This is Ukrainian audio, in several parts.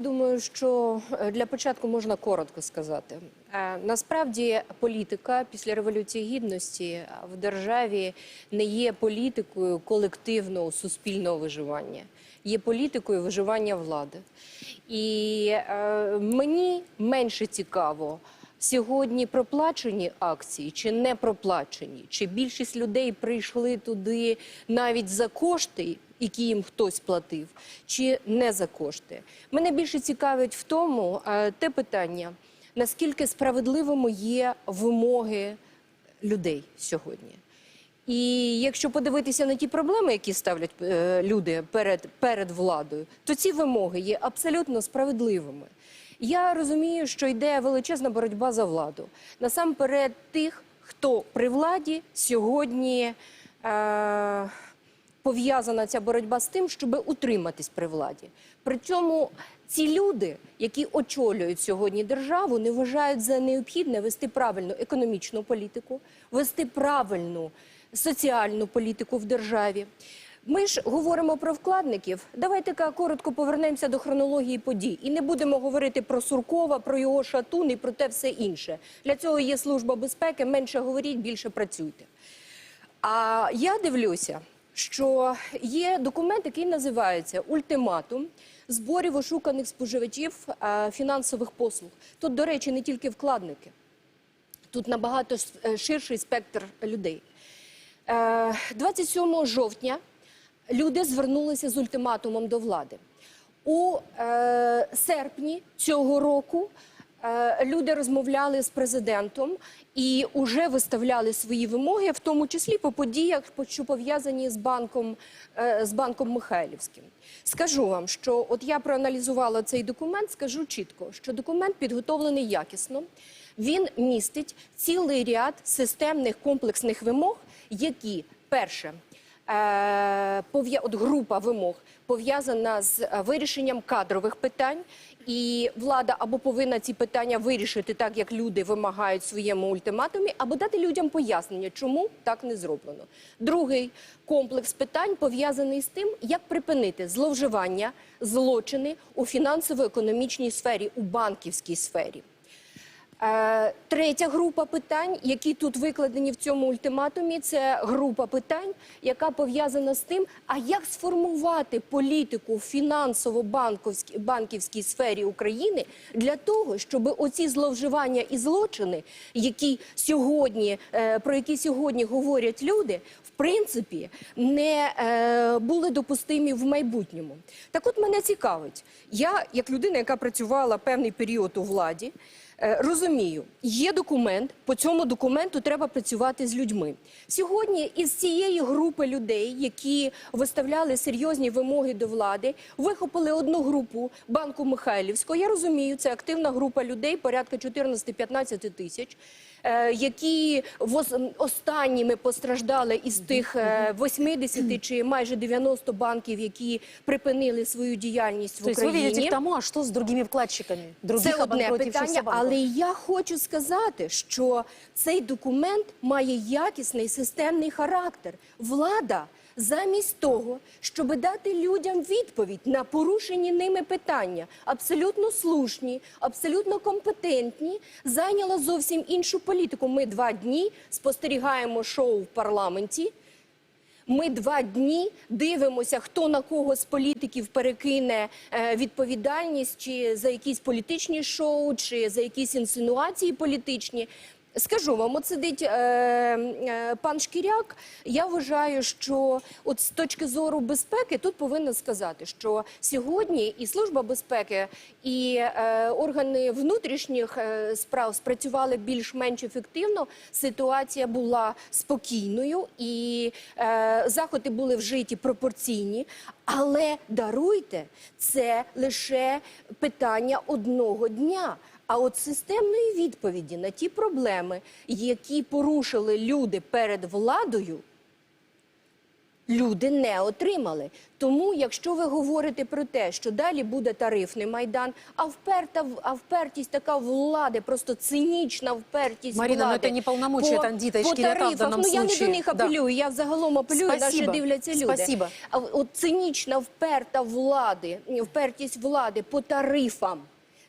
Думаю, що е, для початку можна коротко сказати. Е, Насправді політика після революції гідності в державі не є політикою колективного суспільного виживання, є політикою виживання влади. І е, мені менше цікаво. Сьогодні проплачені акції чи не проплачені? Чи більшість людей прийшли туди навіть за кошти, які їм хтось платив, чи не за кошти? Мене більше цікавить в тому е, те питання, наскільки справедливими є вимоги людей сьогодні. І якщо подивитися на ті проблеми, які ставлять е, люди перед, перед владою, то ці вимоги є абсолютно справедливими. Я розумію, що йде величезна боротьба за владу. Насамперед, тих, хто при владі сьогодні е, пов'язана ця боротьба з тим, щоб утриматись при владі. При цьому ці люди, які очолюють сьогодні державу, не вважають за необхідне вести правильну економічну політику, вести правильну соціальну політику в державі. Ми ж говоримо про вкладників. Давайте коротко повернемося до хронології подій і не будемо говорити про Суркова, про його шатун і про те все інше. Для цього є служба безпеки. Менше говоріть, більше працюйте. А я дивлюся, що є документ, який називається Ультиматум зборів ошуканих споживачів е, фінансових послуг. Тут, до речі, не тільки вкладники, тут набагато е, ширший спектр людей. Е, 27 жовтня люди звернулися з ультиматумом до влади. У е, серпні цього року е, люди розмовляли з президентом і вже виставляли свої вимоги, в тому числі по подіях, по- що пов'язані з банком, е, з банком Михайлівським. Скажу вам, що от я проаналізувала цей документ, скажу чітко, що документ підготовлений якісно. Він містить цілий ряд системних комплексних вимог, які перше от група вимог пов'язана з е, вирішенням кадрових питань, і влада або повинна ці питання вирішити так, як люди вимагають в своєму ультиматумі, або дати людям пояснення, чому так не зроблено. Другий комплекс питань пов'язаний з тим, як припинити зловживання, злочини у фінансово-економічній сфері, у банківській сфері. Е, Третя група питань, які тут викладені в цьому ультиматумі, це група питань, яка пов'язана з тим, а як сформувати політику в фінансово-банківській банківській сфері України для того, щоб оці зловживання і злочини, які сьогодні е, про які сьогодні говорять люди, в принципі не е, були допустимі в майбутньому. Так, от мене цікавить, я як людина, яка працювала певний період у владі. Е, Розумію, є документ. По цьому документу треба працювати з людьми. Сьогодні із цієї групи людей, які виставляли серйозні вимоги до влади, вихопили одну групу банку Михайлівського. Я розумію, це активна група людей, порядка 14-15 тисяч. Е, Які останніми постраждали із тих е, 80 чи майже 90 банків, які припинили свою діяльність в Україні. Тобто ви ведете к тому, а що з другими вкладчиками? Других Це одне питання, але я хочу сказати, що цей документ має якісний системний характер. Влада замість того, щоб дати людям відповідь на порушені ними питання, абсолютно слушні, абсолютно компетентні, зайняла зовсім іншу політику. Ми два дні спостерігаємо шоу в парламенті. Ми два дні дивимося, хто на кого з політиків перекине е, відповідальність чи за якісь політичні шоу, чи за якісь інсинуації політичні. Скажу вам, от сидить е, е, пан Шкіряк. Я вважаю, що от з точки зору безпеки тут повинна сказати, що сьогодні і служба безпеки, і е, органи внутрішніх е, справ спрацювали більш-менш ефективно. Ситуація була спокійною, і е, заходи були вжиті пропорційні. Але даруйте, це лише питання одного дня. А от системної відповіді на ті проблеми, які порушили люди перед владою, люди не отримали. Тому, якщо ви говорите про те, що далі буде тарифний майдан, а вперта а впертість така влади, просто цинічна впертість Марина, ну влади это не полномочия по, Тандита и по в тарифах. ну я не до них Да. апелюю. Я взагалом апелюю, наші Спасибо. дивляться люди. Спасибо. А от цинічна вперта влади, впертість влади по тарифам.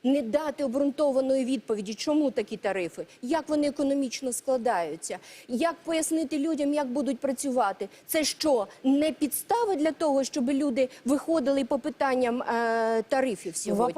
Не дати обґрунтованої відповіді, чому такі тарифи, як вони економічно складаються, як пояснити людям, як будуть працювати. Це що не підстави для того, щоб люди виходили по питанням е, тарифів сьогодні?